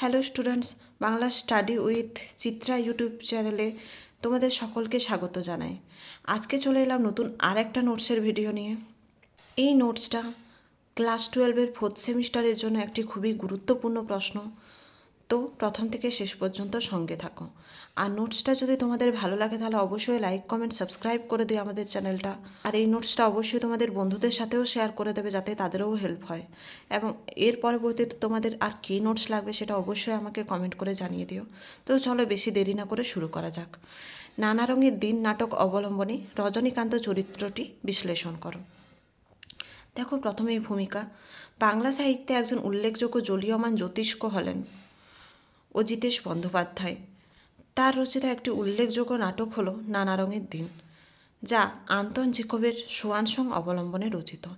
Hello students Bangla study with Chitra YouTube চ্যানেলে তোমাদের সকলকে স্বাগত জানাই। আজকে চলে এলাম নতুন আরেকটা নোটসের ভিডিও নিয়ে। এই নোটসটা ক্লাস টুয়েলভের ফোর্থ সেমিস্টারের জন্য একটি খুবই গুরুত্বপূর্ণ প্রশ্ন। তো প্রথম থেকে শেষ পর্যন্ত সঙ্গে থাকো। আর নোটসটা যদি তোমাদের ভালো লাগে তাহলে অবশ্যই লাইক কমেন্ট সাবস্ক্রাইব করে দিও আমাদের চ্যানেলটা। আর এই নোটসটা অবশ্যই তোমাদের বন্ধুদের সাথেও শেয়ার করে দেবে যাতে তাদেরও হেল্প হয়। এবং এর পরবর্তীতে তোমাদের আর কী নোটস লাগবে সেটা অবশ্যই আমাকে কমেন্ট করে জানিয়ে দিও। তো চলো বেশি দেরি না করে শুরু করা যাক। নানা রঙের দিন নাটক অবলম্বনে রজনীকান্ত চরিত্রটি বিশ্লেষণ করো। দেখো প্রথমেই ভূমিকা। বাংলা সাহিত্যে একজন উল্লেখযোগ্য জলীয়মান জ্যোতিষ্ক হলেন। অজিতেশ বন্দ্যোপাধ্যায়। তার রচিত একটি উল্লেখযোগ্য নাটক হলো নানা রঙের দিন, যা আন্তন জেকবের সোয়ানসং অবলম্বনে রচিত।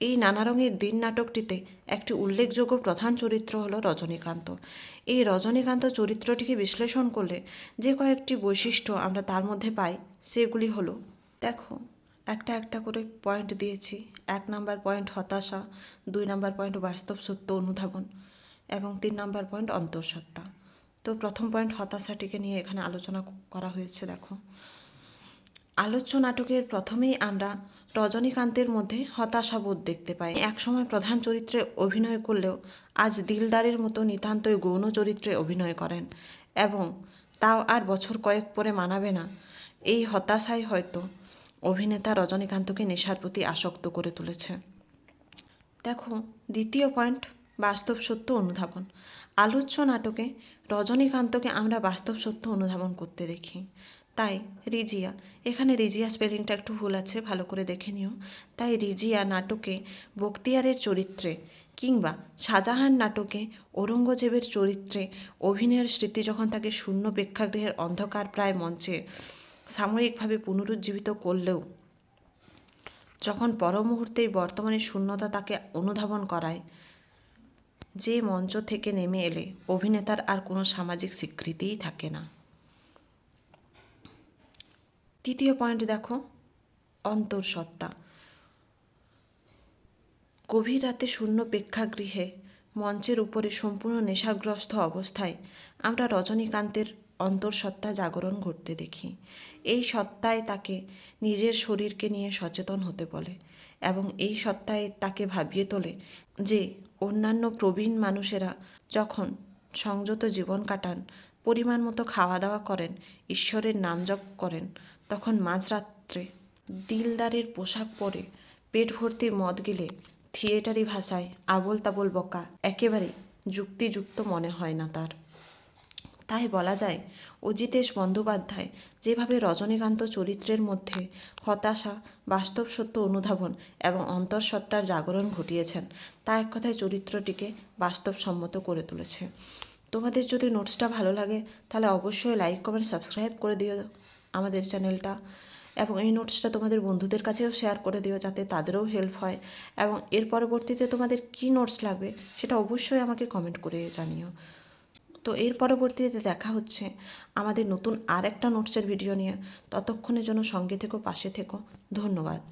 এই নানা রঙের দিন নাটকটিতে একটি উল্লেখযোগ্য প্রধান চরিত্র হলো রজনীকান্ত। এই রজনীকান্ত চরিত্রটিকে বিশ্লেষণ করলে যে কয়েকটি বৈশিষ্ট্য আমরা তার মধ্যে পাই, সেগুলি হলো, দেখো, একটা একটা করে পয়েন্ট দিয়েছি। এক নাম্বার পয়েন্ট হতাশা, দুই নাম্বার পয়েন্ট বাস্তব সত্য অনুধাবন এবং তিন নাম্বার পয়েন্ট অন্তঃসত্ত্বা। তো প্রথম পয়েন্ট হতাশাটিকে নিয়ে এখানে আলোচনা করা হয়েছে, দেখো। আলোচ্য নাটকের প্রথমেই আমরা রজনীকান্তের মধ্যে হতাশাবোধ দেখতে পাই। একসময় প্রধান চরিত্রে অভিনয় করলেও আজ দিলদারের মতো নিতান্তই গৌণ চরিত্রে অভিনয় করেন এবং তাও আর বছর কয়েক পরে মানাবে না। এই হতাশাই হয়তো অভিনেতা রজনীকান্তকে নেশার প্রতি আসক্ত করে তুলেছে। দেখো, দ্বিতীয় পয়েন্ট বাস্তব সত্য অনুধাবন। আলোচ্য নাটকে রজনীকান্তকে আমরা বাস্তব সত্য অনুধাবন করতে দেখি। তাই রিজিয়া, এখানে রিজিয়া স্পেলিংটা একটু ভুল আছে, ভালো করে দেখে নিও। তাই রিজিয়া নাটকে বক্তিয়ারের চরিত্রে কিংবা শাহজাহান নাটকে ঔরঙ্গজেবের চরিত্রে অভিনয়ের স্মৃতি যখন তাকে শূন্য প্রেক্ষাগৃহের অন্ধকার প্রায় মঞ্চে সাময়িকভাবে পুনরুজ্জীবিত করলেও, যখন পর মুহূর্তেই বর্তমানে শূন্যতা তাকে অনুধাবন করায় যে মঞ্চ থেকে নেমে এলে অভিনেতার আর কোনো সামাজিক স্বীকৃতিই থাকে না। তৃতীয় পয়েন্ট দেখো, অন্তঃসত্ত্বা। গভীর রাতে শূন্য প্রেক্ষাগৃহে মঞ্চের উপরে সম্পূর্ণ নেশাগ্রস্ত অবস্থায় আমরা রজনীকান্তের অন্তঃসত্ত্বা জাগরণ ঘটতে দেখি। এই সত্তায় তাকে নিজের শরীরকে নিয়ে সচেতন হতে বলে এবং এই সত্তায় তাকে ভাবিয়ে তোলে যে অন্যান্য প্রবীণ মানুষেরা যখন সংযত জীবন কাটান, পরিমাণ মতো খাওয়া দাওয়া করেন, ঈশ্বরের নাম জপ করেন, তখন মাঝরাত্রে দিলদারের পোশাক পরে পেট ভর্তি মদ গিলে থিয়েটারি ভাষায় আবোল তাবোল বকা একেবারে যুক্তিযুক্ত মনে হয় না তার। তাই বলা যায়, অজিতেশ বন্দ্যোপাধ্যায় যেভাবে রজনীকান্ত চরিত্রের মধ্যে হতাশা, বাস্তব সত্য অনুধাবন এবং অন্তঃসত্ত্বার জাগরণ ঘটিয়েছেন, তা এক কথায় চরিত্রটিকে বাস্তবসম্মত করে তুলেছে। তোমাদের যদি নোটসটা ভালো লাগে, তাহলে অবশ্যই লাইক কমেন্ট সাবস্ক্রাইব করে দিও আমাদের চ্যানেলটা এবং এই নোটসটা তোমাদের বন্ধুদের কাছেও শেয়ার করে দিও যাতে তাদেরও হেল্প হয় এবং এর পরবর্তীতে তোমাদের কী নোটস লাগবে সেটা অবশ্যই আমাকে কমেন্ট করে জানিও। তো এর পরবর্তীতে দেখা হচ্ছে আমাদের নতুন আর একটা নোটসের ভিডিও নিয়ে। ততক্ষণের জন্য সঙ্গে থেকো, পাশে থেকো। ধন্যবাদ।